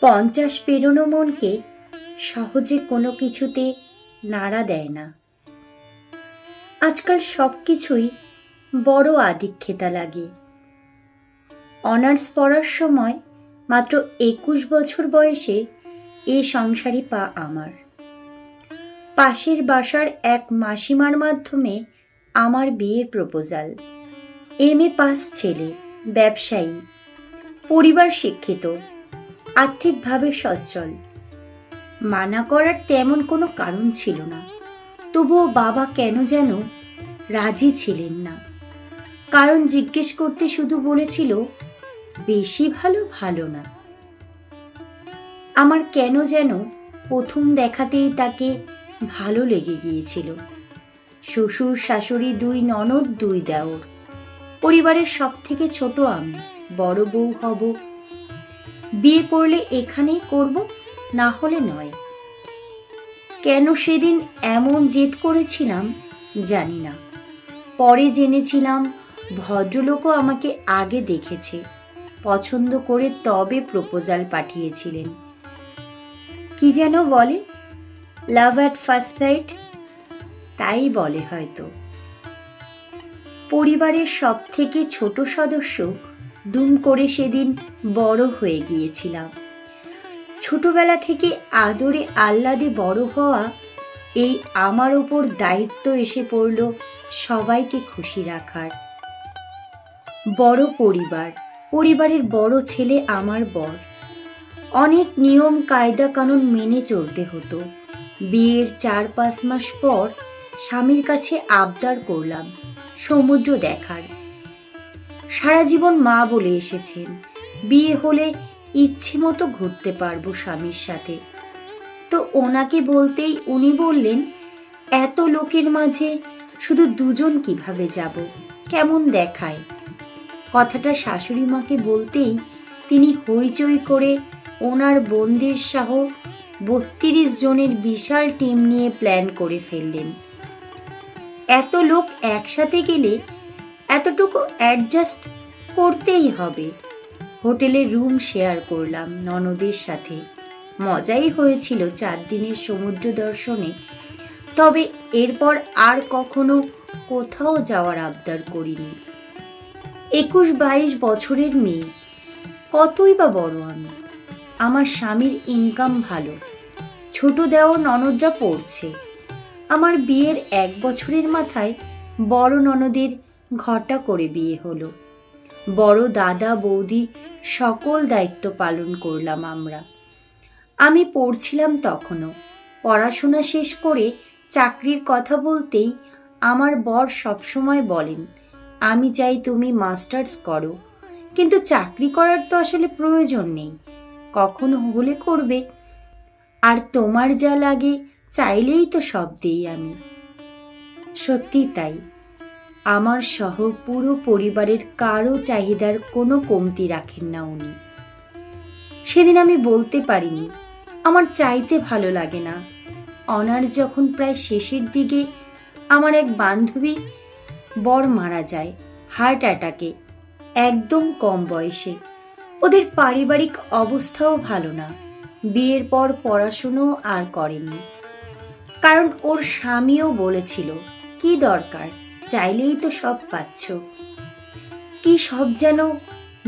পঞ্চাশ পেরোনো মনকে সহজে কোনো কিছুতে নাড়া দেয় না। আজকাল সব কিছুই বড় আদিক্ষেতা লাগে। অনার্স পড়ার সময় মাত্র একুশ বছর বয়সে এ সংসারী পা আমার। পাশের বাসার এক মাসিমার মাধ্যমে আমার বিয়ের প্রপোজাল। এম এ পাস ছেলে, ব্যবসায়ী, পরিবার শিক্ষিত আর্থিকভাবে সচ্ছল। মানা করার তেমন কোনো কারণ ছিল না। তবুও বাবা কেন যেন রাজি ছিলেন না। কারণ জিজ্ঞেস করতে শুধু বলেছিল, বেশি ভালো ভালো না। আমার কেন যেন প্রথম দেখাতেই তাকে ভালো লেগে গিয়েছিল। শ্বশুর, শাশুড়ি, দুই ননদ, দুই দেওর। পরিবারের সব থেকে ছোট আমি, বড় বউ হব বিয়ে করলে এখানেই করব? না হলে নয়। কেন সেদিন এমন জেদ করেছিলাম জানি না। পরে জেনেছিলাম ভদ্রলোকও আমাকে আগে দেখেছে, পছন্দ করে তবে প্রপোজাল পাঠিয়েছিলেন। কি যেন বলে? Love at first sight? তাই বলে হয়তো। পরিবারের সব থেকে ছোট সদস্য দুম করে সেদিন বড় হয়ে গিয়েছিলাম। ছোটবেলা থেকে আদরে আহ্লাদে বড় হওয়া এই আমার ওপর দায়িত্ব এসে পড়ল সবাইকে খুশি রাখার। বড় পরিবার, পরিবারের বড় ছেলে আমার বর। অনেক নিয়ম, কায়দা কানুন মেনে চলতে হতো। বিয়ের চার পাঁচ মাস পর স্বামীর কাছে আবদার করলাম সমুদ্র দেখার। সারা জীবন মা বলে এসেছেন, বিয়ে হলে ইচ্ছে মতো ঘুরতে পারব স্বামীর সাথে। তো ওনাকে বলতেই উনি বললেন, এত লোকের মাঝে শুধু দুজন কীভাবে যাব? কেমন দেখায়? কথাটা শাশুড়ি মাকে বলতেই তিনি হইচই করে ওনার বোনদের সহ বত্রিশ জনের বিশাল টিম নিয়ে প্ল্যান করে ফেললেন। এত লোক একসাথে গেলে এতটুকু অ্যাডজাস্ট করতেই হবে। হোটেলে রুম শেয়ার করলাম ননদের সাথে। মজাই হয়েছিল চার দিনের সমুদ্র দর্শনে। তবে এরপর আর কখনো কোথাও যাওয়ার আবদার করিনি। একুশ বাইশ বছরের মেয়ে। কতই বা বড় আমি। আমার স্বামীর ইনকাম ভালো। ছোট দেওয়া ননদরা পড়ছে। আমার বিয়ের এক বছরের মাথায় বড় ননদের ঘটা করে বিয়ে হলো। বড় দাদা বৌদি সকল দায়িত্ব পালন করলাম আমরা। আমি পড়ছিলাম তখনও। পড়াশোনা শেষ করে চাকরির কথা বলতেই আমার বর সবসময় বলেন, আমি চাই তুমি মাস্টার্স করো। কিন্তু চাকরি করার তো আসলে প্রয়োজন নেই। কখনো হলে করবে? আর তোমার যা লাগে চাইলেই তো সব দিই আমি। সত্যি তাই। আমার সহ পুরো পরিবারের কারও চাহিদার কোনো কমতি রাখেন না উনি। সেদিন আমি বলতে পারিনি, আমার চাইতে ভালো লাগে না। অনার্স যখন প্রায় শেষের দিকে আমার এক বান্ধবী বর মারা যায়, হার্ট অ্যাটাকে, একদম কম বয়সে। ওদের পারিবারিক অবস্থাও ভালো না, বিয়ের পর পড়াশুনো আর করেনি। কারণ ওর স্বামীও বলেছিল, কি দরকার? চাইলেই তো সব পাচ্ছ। কি সব যেন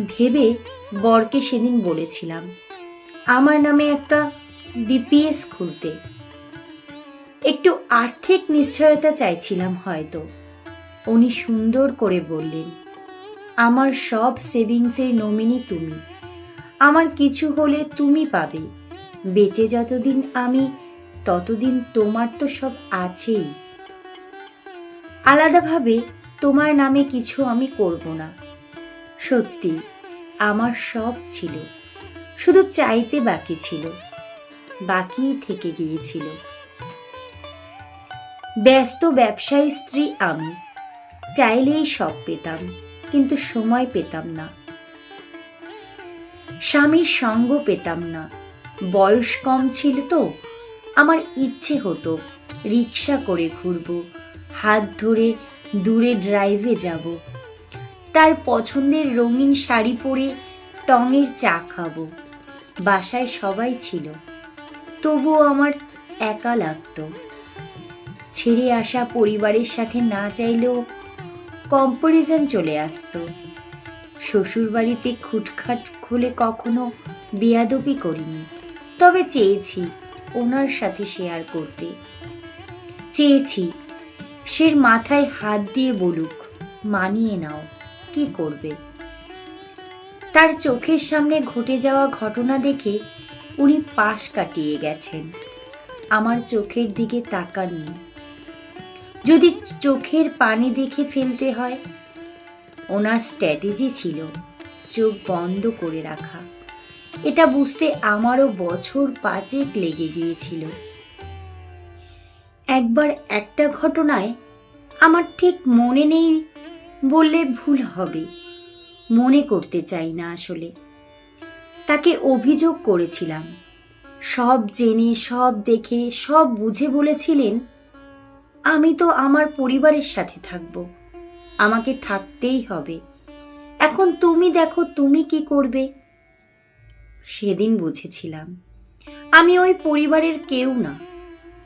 ভেবে বরকে সেদিন বলেছিলাম, আমার নামে একটা বিপিএস খুলতে। একটু আর্থিক নিশ্চয়তা চাইছিলাম হয়তো। উনি সুন্দর করে বললেন, আমার সব সেভিংসের নমিনি তুমি। আমার কিছু হলে তুমি পাবে। বেঁচে যতদিন আমি, ততদিন তোমার তো সব আছেই। আলাদাভাবে তোমার নামে কিছু আমি করব না। সত্যি, আমার সব ছিল। শুধু চাইতে বাকি ছিল। বাকি থেকে গিয়েছিল। ব্যস্ত ব্যবসায়ী স্ত্রী আমি। চাইলেই সব পেতাম, কিন্তু সময় পেতাম না। স্বামীর সঙ্গ পেতাম না। বয়স কম ছিল তো। আমার ইচ্ছে হতো রিক্সা করে ঘুরবো হাত ধরে দূরে ড্রাইভে যাব। তার পছন্দের রঙিন শাড়ি পরে টঙের চা খাব। বাসায় সবাই ছিল। তবুও আমার একা লাগতো। ছেড়ে আসা পরিবারের সাথে না চাইলেও কম্পারিজন চলে আসতো। শ্বশুরবাড়িতে খুটখাট খুলে কখনো বেয়াদবি করিনি। তবে চেয়েছি ওনার সাথে শেয়ার করতে। চেয়েছি সের মাথায় হাত দিয়ে বলুক, মানিয়ে নাও, কি করবে? তার চোখের সামনে ঘটে যাওয়া ঘটনা দেখে উনি পাশ কাটিয়ে গেছেন। আমার চোখের দিকে তাকাননি। যদি চোখের পানি দেখে ফেলতে হয়? ওনার স্ট্র্যাটেজি ছিল চোখ বন্ধ করে রাখা। এটা বুঝতে আমারও বছর পাঁচেক লেগে গিয়েছিল। একবার একটা ঘটনায় আমার ঠিক মনে নেই বললে ভুল হবে। মনে করতে চাই না আসলে। তাকে অভিযোগ করেছিলাম। সব জেনে, সব দেখে, সব বুঝে বলেছিলেন, আমি তো আমার পরিবারের সাথে থাকব। আমাকে থাকতেই হবে। এখন তুমি দেখো, তুমি কি করবে? সেদিন বুঝেছিলাম। আমি ওই পরিবারের কেউ না।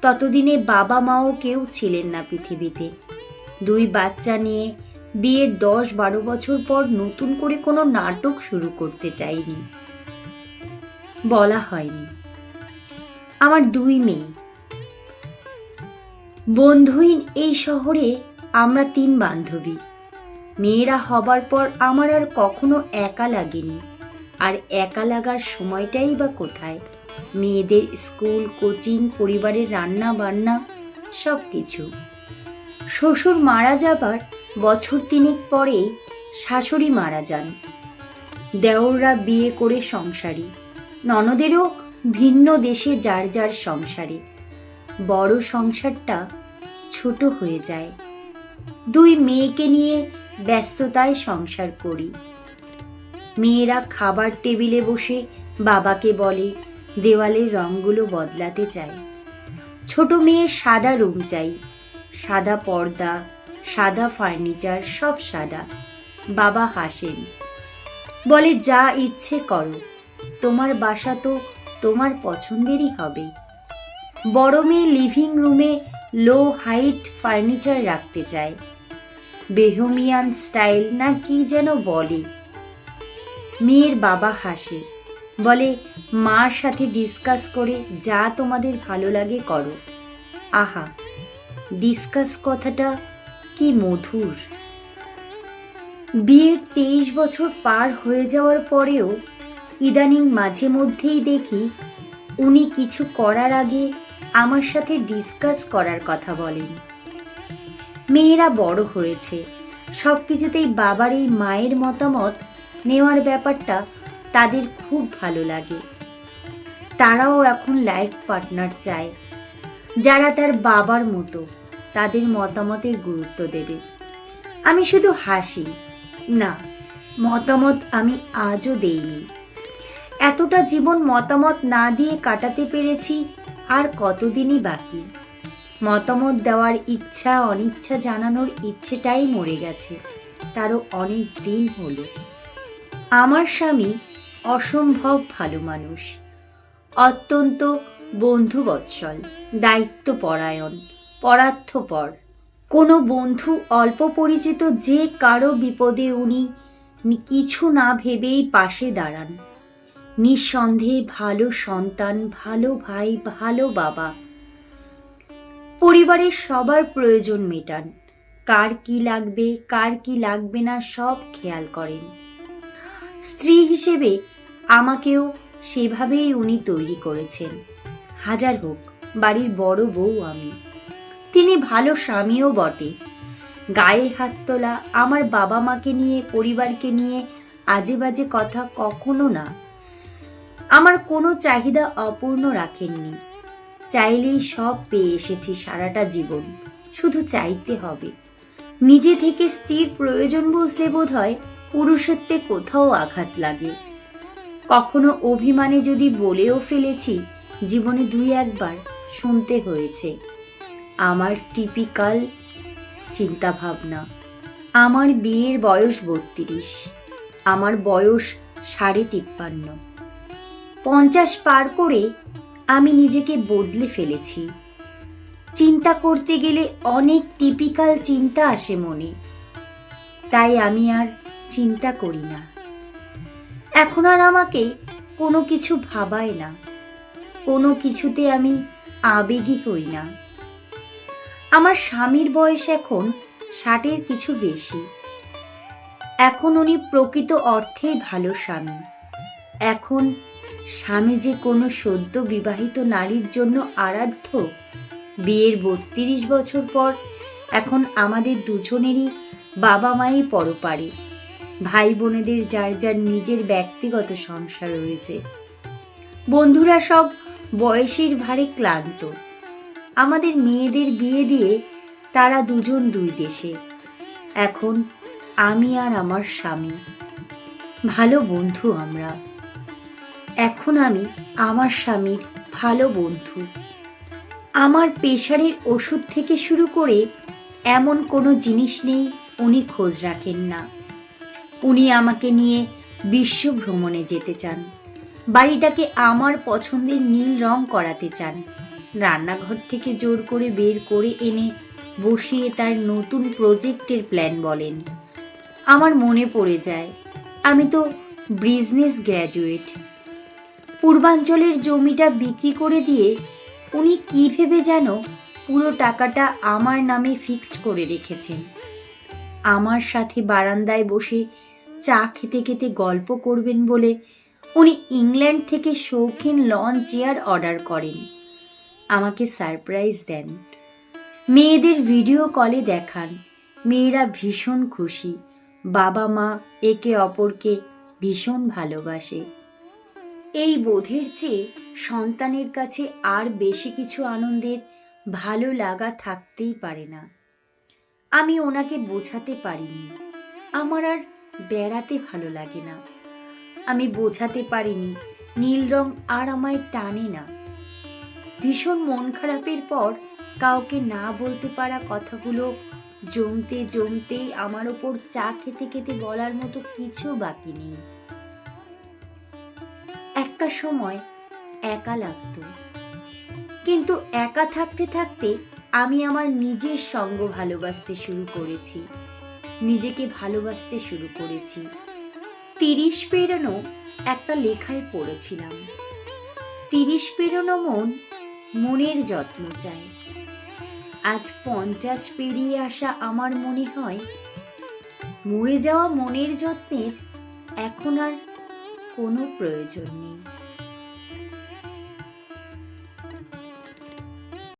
ততদিনে বাবা মাও কেউ ছিলেন না পৃথিবীতে। দুই বাচ্চা নিয়ে বিয়ের দশ বারো বছর পর নতুন করে কোনো নাটক শুরু করতে চাইনি। বলা হয়নি। আমার দুই মেয়ে। বন্ধুহীন এই শহরে আমরা তিন বান্ধবী। মেয়েরা হবার পর আমার আর কখনো একা লাগেনি। আর একা লাগার সময়টাই বা কোথায়? মেয়েদের স্কুল, কোচিং, পরিবারের রান্না বান্না সব কিছু শ্বশুর মারা যাবার বছর তিনেক পরেই শাশুড়ি মারা যান। দেওররা বিয়ে করে সংসারী। ননদেরও ভিন্ন দেশে যার যার সংসারে। বড় সংসারটা ছোট হয়ে যায়। দুই মেয়েকে নিয়ে ব্যস্ততায় সংসার করি। মেয়েরা খাবার টেবিলে বসে বাবাকে বলে দেওয়ালের রঙগুলো বদলাতে চাই। ছোট মেয়ের সাদা রুম চাই। সাদা পর্দা, সাদা ফার্নিচার, সব সাদা। বাবা হাসেন। বলে, যা ইচ্ছে করো। তোমার বাসা তো তোমার পছন্দেরই হবে। বড় মেয়ে লিভিং রুমে লো হাইট ফার্নিচার রাখতে চায়। বেহমিয়ান স্টাইল না কি যেন বলে। মেয়ের বাবা হাসে। বলে, মার সাথে ডিসকাস করে যা তোমাদের ভালো লাগে করো। আহা ডিসকাস কথাটা কি মধুর। বিয়ের তেইশ বছর পার হয়ে যাওয়ার পরেও ইদানিং মাঝে মধ্যেই দেখি উনি কিছু করার আগে আমার সাথে ডিসকাস করার কথা বলেন। মেয়েরা বড় হয়েছে সব কিছুতেই বাবার এই মায়ের মতামত নেওয়ার ব্যাপারটা তাদের খুব ভালো লাগে। তারাও এখন লাইফ পার্টনার চায়। যারা তার বাবার মতো তাদের মতামতের গুরুত্ব দেবে। আমি শুধু হাসি, না, মতামত আমি আজও দেইনি। এতটা জীবন মতামত না দিয়ে কাটাতে পেরেছি আর কতদিনই বাকি। মতামত দেওয়ার ইচ্ছা, অনিচ্ছা জানানোর ইচ্ছেটাই মরে গেছে। তারও অনেক দিন হলো। আমার স্বামী অসম্ভব ভালো মানুষ। অত্যন্ত বন্ধুবৎসল, দায়িত্বপরায়ণ, পরার্থপর। কোনো বন্ধু অল্প পরিচিত যে কারও বিপদে উনি কিছু না ভেবেই পাশে দাঁড়ান। নিঃসন্দেহে ভালো সন্তান, ভালো ভাই, ভালো বাবা। পরিবারের সবার প্রয়োজন মেটান। কার কি লাগবে, কার কি লাগবে না সব খেয়াল করেন। স্ত্রী হিসেবে আমাকেও সেভাবেই উনি তৈরি করেছেন। হাজার হোক, বাড়ির বড় বউ আমি। তিনি ভালো স্বামীও বটে। গায়ে হাত তোলা আমার বাবা মাকে নিয়ে, পরিবারকে নিয়ে আজে বাজে কথা কখনো না। আমার কোনো চাহিদা অপূর্ণ রাখেননি। চাইলেই সব পেয়ে এসেছি সারাটা জীবন। শুধু চাইতে হবে। নিজে থেকে স্ত্রীর প্রয়োজন বুঝলে বোধ হয় পুরুষত্বে কোথাও আঘাত লাগে। কখনো অভিমানে যদি বলেও ফেলেছি, জীবনে দুই একবার শুনতে হয়েছে। আমার টিপিক্যাল চিন্তাভাবনা। আমার বিয়ের বয়স বত্রিশ, আমার বয়স সাড়ে তিপ্পান্ন। পঞ্চাশ পার করে আমি নিজেকে বদলে ফেলেছি। চিন্তা করতে গেলে অনেক টিপিক্যাল চিন্তা আসে মনে, তাই আমি আর চিন্তা করি না। এখন আর আমাকে কোনো কিছু ভাবায় না। কোনো কিছুতে আমি আবেগী হই না। আমার স্বামীর বয়স এখন ষাটের কিছু বেশি। এখন উনি প্রকৃত অর্থেই ভালো স্বামী। এখন স্বামী যে কোনো সদ্য বিবাহিত নারীর জন্য আরাধ্য, বিয়ের বত্রিশ বছর পর এখন আমাদের দুজনেরই বাবা মাই পরপারে। ভাই বোনেদের যার যার নিজের ব্যক্তিগত সংসার রয়েছে। বন্ধুরা সব বয়সের ভারে ক্লান্ত। আমাদের মেয়েদের বিয়ে দিয়ে তারা দুজন দুই দেশে। এখন আমি আর আমার স্বামী। ভালো বন্ধু আমরা। এখন আমি আমার স্বামীর ভালো বন্ধু। আমার প্রেশারের ওষুধ থেকে শুরু করে এমন কোনো জিনিস নেই উনি খোঁজ রাখেন না। উনি আমাকে নিয়ে বিশ্ব ভ্রমণে যেতে চান। বাড়িটাকে আমার পছন্দের নীল রং করাতে চান। রান্নাঘর থেকে জোর করে বের করে এনে বসিয়ে তার নতুন প্রজেক্টের প্ল্যান বলেন। আমার মনে পড়ে যায়, আমি তো বিজনেস গ্র্যাজুয়েট। পূর্বাঞ্চলের জমিটা বিক্রি করে দিয়ে উনি কী ভেবে যেন পুরো টাকাটা আমার নামে ফিক্সড করে রেখেছেন। আমার সাথে বারান্দায় বসে চা খেতে খেতে গল্প করবেন বলে উনি ইংল্যান্ড থেকে শৌখিন লন চেয়ার অর্ডার করেন। আমাকে সারপ্রাইজ দেন। মেয়েদের ভিডিও কলে দেখান। মেয়েরা ভীষণ খুশি। বাবা মা একে অপরকে ভীষণ ভালোবাসে। এই বোধের চেয়ে সন্তানের কাছে আর বেশি কিছু আনন্দের ভালো লাগা থাকতেই পারে না। আমি ওনাকে বোঝাতে পারিনি। আমার আর বেড়াতে ভালো লাগে না। আমি বোঝাতে পারিনি, নীল রং আর আমায় টানে না। ভীষণ মন খারাপের পর কাউকে না বলতে পারা কথাগুলো জমতে জমতেই আমার ওপর চা খেতে খেতে বলার মতো কিছু বাকি নেই। একটা সময় একা লাগতো। কিন্তু একা থাকতে থাকতে আমি আমার নিজের সঙ্গ ভালোবাসতে শুরু করেছি। নিজেকে ভালোবাসতে শুরু করেছি। তিরিশ পেরোনো একটা লেখায় পড়েছিলাম। তিরিশ পেরোনো মন মনের যত্ন চায়। আজ পঞ্চাশ পেরিয়ে আসা আমার মনে হয়, মরে যাওয়া মনের যত্নের এখন আর কোনো প্রয়োজন নেই।